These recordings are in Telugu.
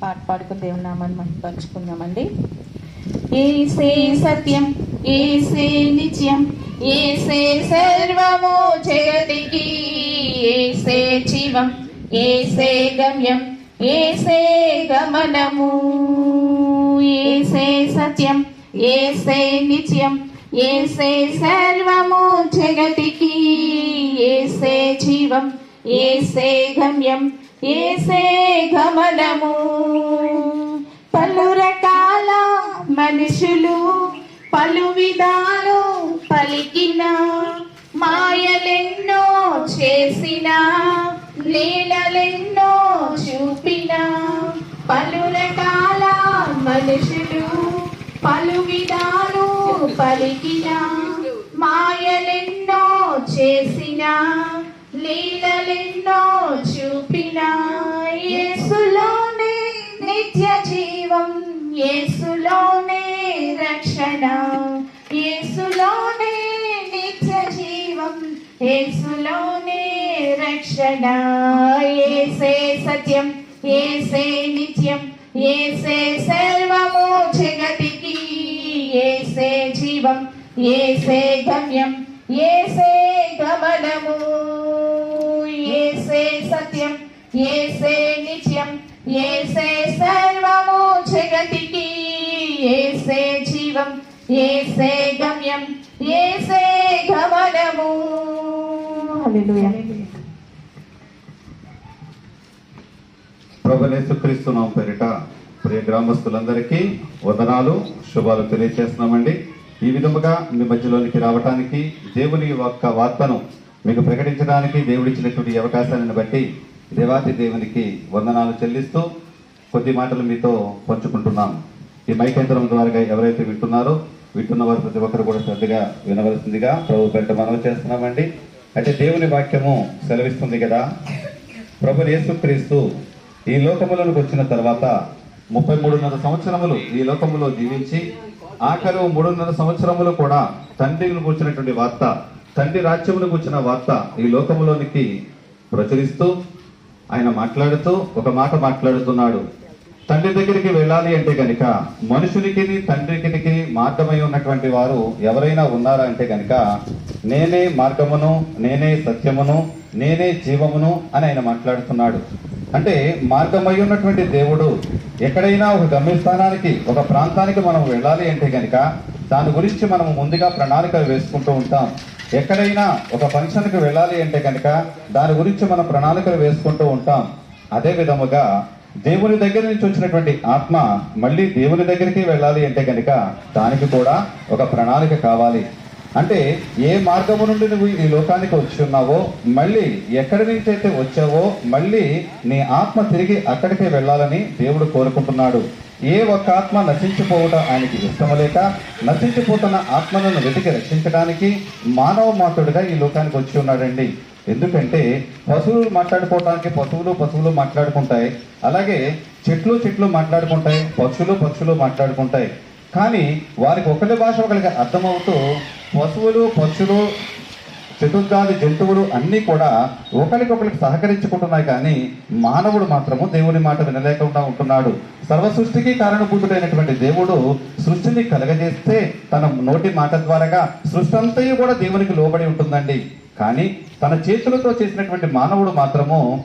పాట పాడుకుని దేవుని నామాన్ని మనం ఏసే సత్యం ఏసే నిత్యం ఏసే సర్వము జగతికి ఏసే జీవం ఏసే గమ్యం ఏసే గమనము ఏసే సత్యం ఏసే నిత్యం ఏసే సర్వము జగతికి ఏసే జీవం ఏసే గమ్యం ఏసే గమనము. పలు రకాల మనుషులు పలు విధాలు పలికిన మాయలెన్నో చేసిన లీలలెన్నో చూపిన పలు రకాల మనుషులు పలు విధాలు పలికిన మాయలెన్నో చేసిన నీళ్ళెన్నో చూపిన యేసులోనే నిత్య జీవం యేసులోనే రక్షణ యేసులోనే నిత్య జీవం యేసులోనే రక్షణ. ఏసే సత్యం ఏసే నిత్యం ఏసే సర్వము జగతికి. ఏసే జీవం ఏసే గమ్యం ఏసే గమనము. ఏసే సత్యం ఏసే నిత్యం ఏసే సర్వము జగతికి. ఏసే జీవం ఏసే గమ్యం ఏసే గమనము. ప్రభునేసుక్రీస్తు నామ పేరిట ప్రియ గ్రామస్తులందరికీ వదనాలు శుభాలు తెలియజేస్తున్నామండి ఈ విధముగా మీ మధ్యలోనికి రావటానికి దేవుని యొక్క వార్తను మీకు ప్రకటించడానికి దేవుడిచ్చినటువంటి ఈ అవకాశాన్ని బట్టి దేవాతి దేవునికి వందనాలు చెల్లిస్తూ కొద్ది మాటలు మీతో పంచుకుంటున్నాం. ఈ మైకేంద్రం ద్వారా ఎవరైతే వింటున్నారో వింటున్న వారు ప్రతి ఒక్కరు కూడా శ్రద్ధగా వినవలసిందిగా ప్రభు పేరిట మనవి చేస్తున్నామండి. అయితే దేవుని వాక్యము సెలవిస్తుంది కదా? ప్రభు యేసుక్రీస్తు ఈ లోకములోనికి వచ్చిన తర్వాత ముప్పై మూడున్నర సంవత్సరములు ఈ లోకములో జీవించి ఆఖరు మూడున్నర సంవత్సరములు కూడా తండ్రిని కూర్చున్నటువంటి వార్త తండ్రి రాజ్యమును వచ్చిన వార్త ఈ లోకములోనికి ప్రచురిస్తూ ఆయన మాట్లాడుతూ ఒక మాట మాట్లాడుతున్నాడు. తండ్రి దగ్గరికి వెళ్ళాలి అంటే కనుక మనుషునికి తండ్రికి మార్గమై ఉన్నటువంటి వారు ఎవరైనా ఉన్నారా అంటే కనుక నేనే మార్గమును నేనే సత్యమును నేనే జీవమును అని ఆయన మాట్లాడుతున్నాడు. అంటే మార్గమై ఉన్నటువంటి దేవుడు ఎక్కడైనా ఒక గమ్యస్థానానికి ఒక ప్రాంతానికి మనం వెళ్ళాలి అంటే కనుక దాని గురించి మనం ముందుగా ప్రణాళికలు వేసుకుంటూ ఉంటాం. ఎక్కడైనా ఒక ఫంక్షన్కి వెళ్ళాలి అంటే కనుక దాని గురించి మనం ప్రణాళికలు వేసుకుంటూ ఉంటాం. అదే విధముగా దేవుని దగ్గర నుంచి వచ్చినటువంటి ఆత్మ మళ్ళీ దేవుని దగ్గరికి వెళ్ళాలి అంటే కనుక దానికి కూడా ఒక ప్రణాళిక కావాలి. అంటే ఏ మార్గము నుండి నువ్వు ఈ లోకానికి వచ్చి ఉన్నావో మళ్ళీ ఎక్కడి నుంచి అయితే వచ్చావో మళ్ళీ నీ ఆత్మ తిరిగి అక్కడికే వెళ్ళాలని దేవుడు కోరుకుంటున్నాడు. ఏ ఒక్క ఆత్మ నశించిపోవడం ఆయనకి ఇష్టం లేక నశించిపోతున్న ఆత్మలను వెతికి రక్షించడానికి మానవ మాతుడుగా ఈ లోకానికి వచ్చి ఉన్నాడండి. ఎందుకంటే పశువులు మాట్లాడుకోవడానికి పశువులు పశువులు మాట్లాడుకుంటాయి. అలాగే చెట్లు చెట్లు మాట్లాడుకుంటాయి పక్షులు పక్షులు మాట్లాడుకుంటాయి. కానీ వారికి ఒకరి భాష ఒకరికి అర్థమవుతూ పశువులు పక్షులు చతుర్గాది జంతువులు అన్నీ కూడా ఒకరికొకరికి సహకరించుకుంటున్నాయి కానీ మానవుడు మాత్రము దేవుని మాట వినలేకుండా ఉంటున్నాడు. సర్వ సృష్టికి కారణభూతుడైనటువంటి దేవుడు సృష్టిని కలగజేస్తే తన నోటి మాట ద్వారాగా సృష్టి అంతయు కూడా దేవునికి లోబడి ఉంటుందండి. కానీ తన చేతులతో చేసినటువంటి మానవుడు మాత్రము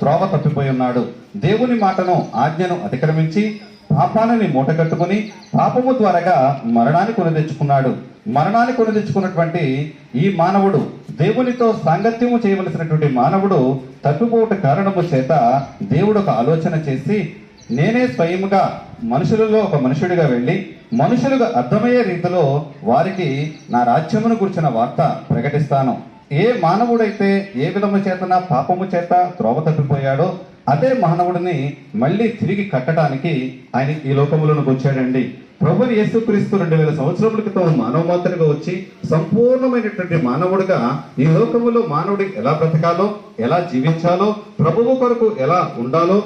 త్రోవ తప్పిపోయి ఉన్నాడు. దేవుని మాటను ఆజ్ఞను అతిక్రమించి పాపాలని మూటగట్టుకుని పాపము ద్వారాగా మరణాన్ని కొని తెచ్చుకున్నాడు మరణాన్ని కొని తెచ్చుకున్నటువంటి ఈ మానవుడు దేవునితో సాంగత్యము చేయవలసినటువంటి మానవుడు తప్పిపోవట కారణము చేత దేవుడు ఒక ఆలోచన చేసి నేనే స్వయముగా మనుషులలో ఒక మనుషుడిగా వెళ్ళి మనుషులకు అర్థమయ్యే రీతిలో వారికి నా రాజ్యమును గురించిన వార్త ప్రకటిస్తాను. ఏ మానవుడైతే ఏ విధము చేతన పాపము చేత త్రోవ తప్పిపోయాడో అదే మానవుడిని మళ్ళీ తిరిగి కట్టడానికి ఆయన ఈ లోకములోనికి వచ్చాడండి. ప్రభుని యేసుక్రీస్తు రెండు వేల సంవత్సరముల క్రితం మానవ మాత్రగా వచ్చి సంపూర్ణమైనటువంటి మానవుడిగా ఈ లోకములో మానవుడి ఎలా బ్రతకాలో ఎలా జీవించాలో ప్రభువు కొరకు ఎలా ఉండాలో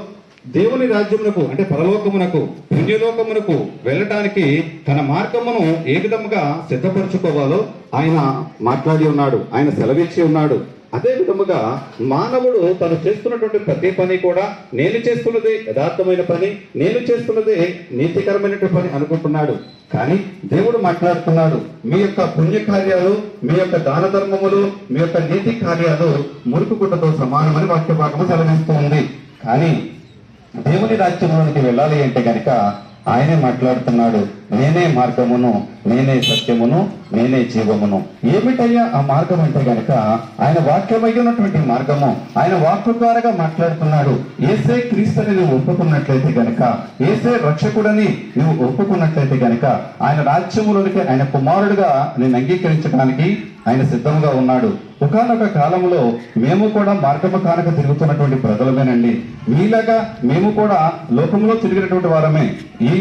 దేవుని రాజ్యమునకు అంటే పరలోకమునకు పుణ్యలోకమునకు వెళ్ళటానికి తన మార్గమును ఏ విధముగా సిద్ధపరచుకోవాలో ఆయన మాట్లాడి ఉన్నాడు ఆయన సెలవిచ్చి ఉన్నాడు. అదే విధముగా మానవుడు తను చేస్తున్నటువంటి ప్రతి పని కూడా నేను చేస్తున్నదే యథార్థమైన పని నేను చేస్తున్నదే నీతికరమైనటువంటి పని అనుకుంటున్నాడు. కానీ దేవుడు మాట్లాడుతున్నాడు మీ యొక్క పుణ్య కార్యాలు మీ యొక్క దాన ధర్మములు మీ యొక్క నీతి కార్యాలు మురుకు గుడ్డతో సమానమని వాక్య భాగము సెలవిస్తూ ఉంది. కానీ దేవుని రాజ్యంలోనికి వెళ్ళాలి అంటే కనుక ఆయనే మాట్లాడుతున్నాడు. నేనే మార్గమును నేనే సత్యమును నేనే జీవమును. ఏమిటయ్యా ఆ మార్గం అంటే గనక ఆయన వాక్యమై ఉన్నటువంటి మార్గము. ఆయన వాక్య ద్వారాగా మాట్లాడుతున్నాడు. ఏసే క్రీస్తుని నువ్వు ఒప్పుకున్నట్లయితే గనక ఏసే రక్షకుడని నువ్వు ఒప్పుకున్నట్లయితే గనక ఆయన రాజ్యములోనికి ఆయన కుమారుడుగా నేను అంగీకరించడానికి ఆయన సిద్ధంగా ఉన్నాడు. ఒకనొక కాలంలో మేము కూడా మార్గము కానక తిరుగుతున్నటువంటి ప్రజలమేనండి. మీలాగా మేము కూడా లోకంలో తిరిగినటువంటి వారమే. ఈ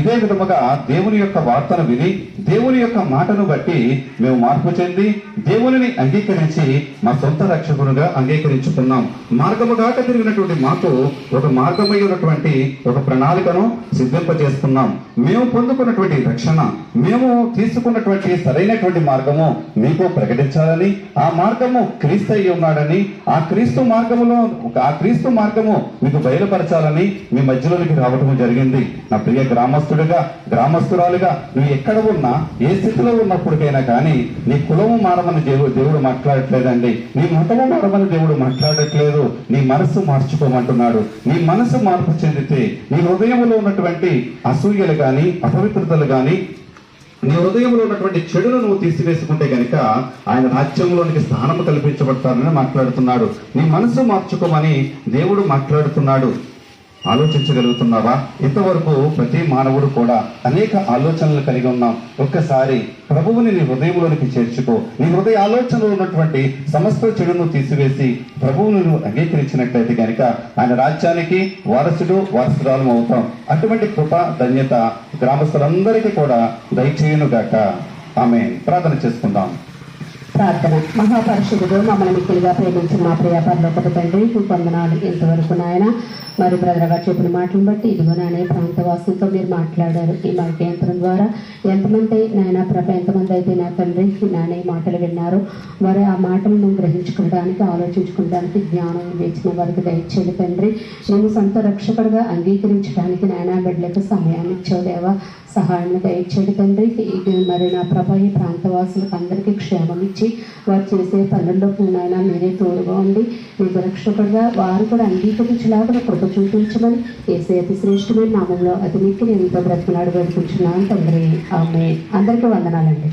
ఇదే విధముగా దేవుని యొక్క వార్తను విని దేవుని యొక్క మాటను బట్టి మేము మార్పు చెంది దేవుని అంగీకరించి మా సొంత రక్షకునిగా అంగీకరించుకున్నాం. మార్గము కాక తిరిగినటువంటి మాకు ఒక మార్గమై ఉన్నటువంటి ఒక ప్రణాళికను సిద్ధింపజేస్తున్నాం మేము పొందుకున్నటువంటి రక్షణ మేము తీసుకున్నటువంటి సరైనటువంటి మార్గము మీకు ప్రకటించాలని ఆ మార్గము క్రీస్తు అయి ఉన్నాడని ఆ క్రీస్తు మార్గములో ఆ క్రీస్తు మార్గము మీకు బయలుపరచాలని మీ మధ్యలోనికి రావటం జరిగింది. నా ప్రియ గ్రామస్తుడిగా గ్రామస్తురాలుగా నువ్వు ఎక్కడ ఉన్నా ఏ స్థితిలో ఉన్నప్పటికైనా కానీ నీ కులము మారమని దేవుడు దేవుడు మాట్లాడట్లేదండి. నీ మతము మారమని దేవుడు మాట్లాడట్లేదు. నీ మనస్సు మార్చుకోమంటున్నాడు. నీ మనసు మార్పు చెందితే నీ హృదయంలో ఉన్నటువంటి అసూయలు కానీ అపవిత్రతలు కానీ నీ హృదయంలో ఉన్నటువంటి చెడును నువ్వు తీసివేసుకుంటే కనుక ఆయన రాజ్యంలోనికి స్థానం కల్పించబడతారని మాట్లాడుతున్నాడు. నీ మనసు మార్చుకోమని దేవుడు మాట్లాడుతున్నాడు. ఆలోచించగలుగుతున్నావా? ఇంతవరకు ప్రతి మానవుడు కూడా అనేక ఆలోచనలు కలిగి ఉన్నాం. ఒక్కసారి ప్రభువుని నీ హృదయంలోనికి చేర్చుకో. నీ హృదయ ఆలోచనలో ఉన్నటువంటి సమస్త చెడును తీసివేసి ప్రభువును నువ్వు అంగీకరించినట్లయితే కనుక ఆయన రాజ్యానికి వారసుడు వారసురాలు అవుతాం. అటువంటి కృప ధన్యత గ్రామస్తులందరికీ కూడా దయచేయునుగాక. ఆమె ప్రార్థన చేసుకుందాం. ప్రార్థన. మహాపరిషుడు మమ్మల్ని మిక్కులుగా ప్రేమించిన మా ప్రియ తండ్రి వందనాలు ఇంతవరకు నాయన. మరి బ్రదర్ గారు చెప్పిన మాటలను బట్టి ఇదిగో నాయన ప్రాంతవాసులతో మీరు మాట్లాడారు. ఈ మైక్ యంత్రం ద్వారా ఎంతమంది నాయన ప్రభ ఎంతమంది అయితే నా తండ్రి నాయన ఈ మాటలు విన్నారు మరి ఆ మాటలను గ్రహించుకోవడానికి ఆలోచించుకోవడానికి జ్ఞానం వేచిన వారికి దయచేది తండ్రి. నేను సొంత రక్షకుడుగా అంగీకరించడానికి నాయన బిడ్డలకు సమయాన్ని ఇచ్చావు సహాయం దయచేది తండ్రి. మరి నా ప్రభ ఈ ప్రాంతవాసులకు అందరికీ క్షేమం ఇచ్చి వారు చేసే పనుల్లో నాయన మీరే తోడుగా ఉండి మీకు రక్షకుడుగా వారు కూడా అంగీకరించలాగా కృప చూపించమని ఏసే అతి శ్రేష్టమైన నామంలో అతి నీకు నేను ఎంతో బ్రతిమలాడు వేడుకుంటున్నాను తండ్రి. ఆమె అందరికీ వందనాలండి.